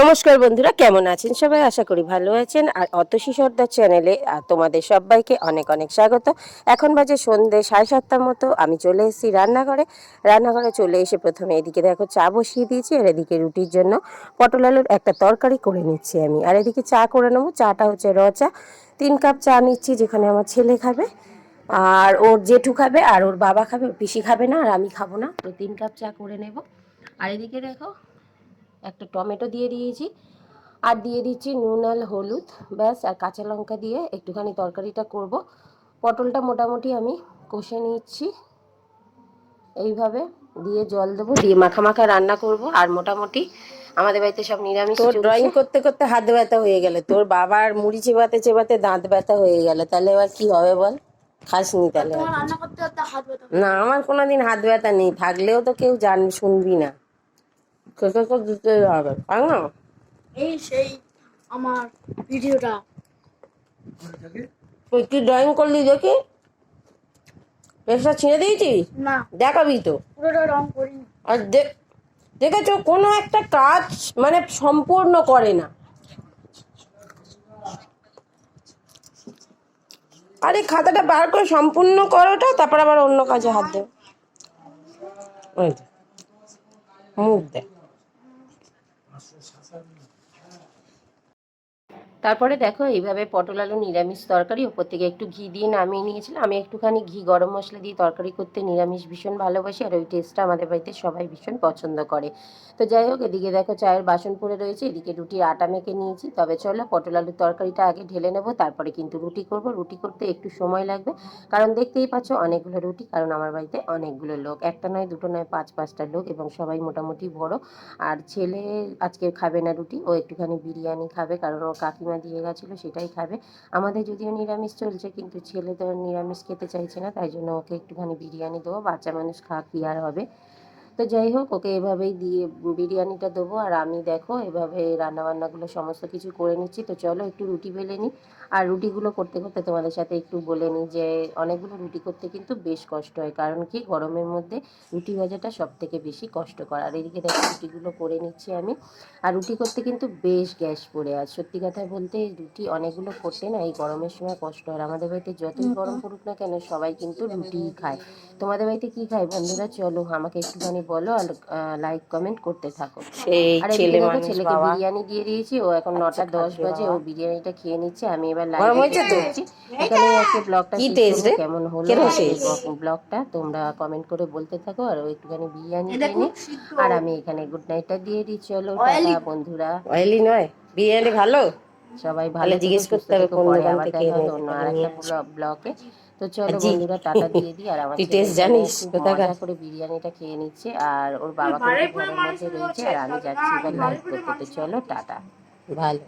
নমস্কার বন্ধুরা, কেমন আছেন সবাই? আশা করি ভালো আছেন। আর অতসী সর্দার চ্যানেলে তোমাদের সবাইকে অনেক অনেক স্বাগত। এখন বাজে সন্ধে সাড়ে সাতটার মতো, আমি চলে এসেছি রান্নাঘরে। রান্নাঘরে চলে এসে প্রথমে এদিকে দেখো চা বসিয়ে দিয়েছি, আর এদিকে রুটির জন্য পটল আলুর একটা তরকারি করে নিচ্ছি আমি। আর এদিকে চা করে নেব, চাটা হচ্ছে র চা তিন কাপ চা নিচ্ছি, যেখানে আমার ছেলে খাবে, আর ওর জেঠু খাবে, আর ওর বাবা খাবে পিসি খাবে না, আর আমি খাব না। তো তিন কাপ চা করে নেব। আর এদিকে দেখো একটা টমেটো দিয়ে দিয়েছি। আর দিয়ে দিচ্ছি নুন আর হলুদ ব্যাস আর কাঁচা লঙ্কা দিয়ে একটুখানি তরকারিটা করব। পটলটা মোটামুটি আমি কষে নিচ্ছি। এইভাবে দিয়ে জল দেবো দিয়ে মাখা মাখা রান্না করব। আর মোটামুটি আমাদের বাড়িতে সব নিরামিষ তোর ড্রয়িং করতে করতে হাত ব্যথা হয়ে গেল তোর বাবার মুড়ি চেবাতে চেবাতে দাঁত ব্যথা হয়ে গেল তাহলে এবার কি হবে বল? খাসনি তাহলে। না আমার কোনোদিন হাত ব্যথা নেই থাকলেও তো কেউ জান শুনবি না। কে দিতে হবে তাই না এই সেই আমার ভিডিওটা তুই কি ড্রয়িং করলি দেখি পেশা ছিঁড়ে দিয়েছিস না দেখাবি তো পুরোটা রং করিনি আর দেখেছ কোনো একটা কাজ মানে সম্পূর্ণ করে না। আরে খাতাটা বার করে সম্পূর্ণ করোটা তারপর আবার অন্য কাজে হাত দে। ওই 说日、謝。তারপরে দেখো এইভাবে পটল আলু নিরামিষ তরকারি, ওপর থেকে একটু ঘি দিয়ে নামিয়ে নিয়েছিলাম। আমি একটুখানি ঘি গরম মশলা দিয়ে তরকারি করতে নিরামিষ ভীষণ ভালোবাসি আর ওই টেস্টটা আমাদের বাড়িতে সবাই ভীষণ পছন্দ করে। তো যাই হোক, এদিকে দেখো চায়ের বাসন পড়ে রয়েছে, এদিকে রুটির আটা মেখে নিয়েছি। তবে চলো পটল আলুর তরকারিটা আগে ঢেলে নেব, তারপরে কিন্তু রুটি করব। রুটি করতে একটু সময় লাগবে, কারণ দেখতেই পাচ্ছ অনেকগুলো রুটি, কারণ আমার বাড়িতে অনেকগুলো লোক। একটা নয়, দুটো নয়, পাঁচ, পাঁচটা লোক এবং সবাই মোটামুটি বড়। আর ছেলে আজকে খাবে না রুটি, ও একটুখানি বিরিয়ানি খাবে, কারণ ও কাকিমা দিয়ে গেছিল, সেটাই খাবে। আমাদের যদিও নিরামিষ চলছে, কিন্তু ছেলে তো নিরামিষ খেতে চাইছে না, তাই জন্য ওকে একটুখানি বিরিয়ানি দেবো, বাচ্চা মানুষ খাওয়া কি আর হবে। তো যাই হোক ওকে এভাবেই দিয়ে বিরিয়ানিটা দেবো। আর আমি দেখো এভাবে রান্নাবান্নাগুলো সমস্ত কিছু করে নিচ্ছি। তো চলো একটু রুটি বেলে নিই। আর রুটিগুলো করতে করতে তোমাদের সাথে একটু বলে নিই যে অনেকগুলো রুটি করতে কিন্তু বেশ কষ্ট হয়। কারণ কি গরমের মধ্যে রুটি ভাজাটা সব থেকে বেশি কষ্টকর। আর এদিকে দেখো রুটিগুলো করে নিচ্ছি আমি। আর রুটি করতে কিন্তু বেশ গ্যাস পড়ে। আর সত্যি কথা বলতে রুটি অনেকগুলো করতে না এই গরমের সময় কষ্ট হয়। আমাদের বাড়িতে যতই গরম পড়ুক না কেন সবাই কিন্তু রুটিই খায়। তোমাদের বাড়িতে কি খায় বন্ধুরা? চলো আমাকে একটুখানি বলো আর লাইক কমেন্ট করতে থাকো। সেই আর ছেলে মানুষ ছেলেকে বিরিয়ানি দিয়ে দিয়েছি ও এখন নটা দশ বাজে ও বিরিয়ানিটা খেয়ে নিচ্ছে আমি এবার লাইভ গরম হয়েছে এখানে আজকে ব্লগটা। কেমন হলো? ব্লগটা তোমরা কমেন্ট করে বলতে থাকো আর ও একটুখানি বিরিয়ানি এটা খেয়ে নে। খুব শীঘ্র আর আমি এখানে গুড নাইটটা দিয়ে দিই চলো। টাটা বন্ধুরা। অয়েলি নয় বিরিয়ানি ভালো? সবাই ভালো জিজ্ঞেস করতে হবে কোন দোকান থেকে অন্য আরেকটা ব্লকে আসব। তো চলো বন্ধুরা টাটা দিয়ে দিই আর আমার টেস্ট জানিস কোথাকার? করে বিরিয়ানিটা খেয়ে নিচ্ছে আর ওর বাবাকে বলে ঘরের মধ্যে রয়েছে আর আমি যাচ্ছি এবার লাইভ করতে। তো চলো টাটা। ভালো।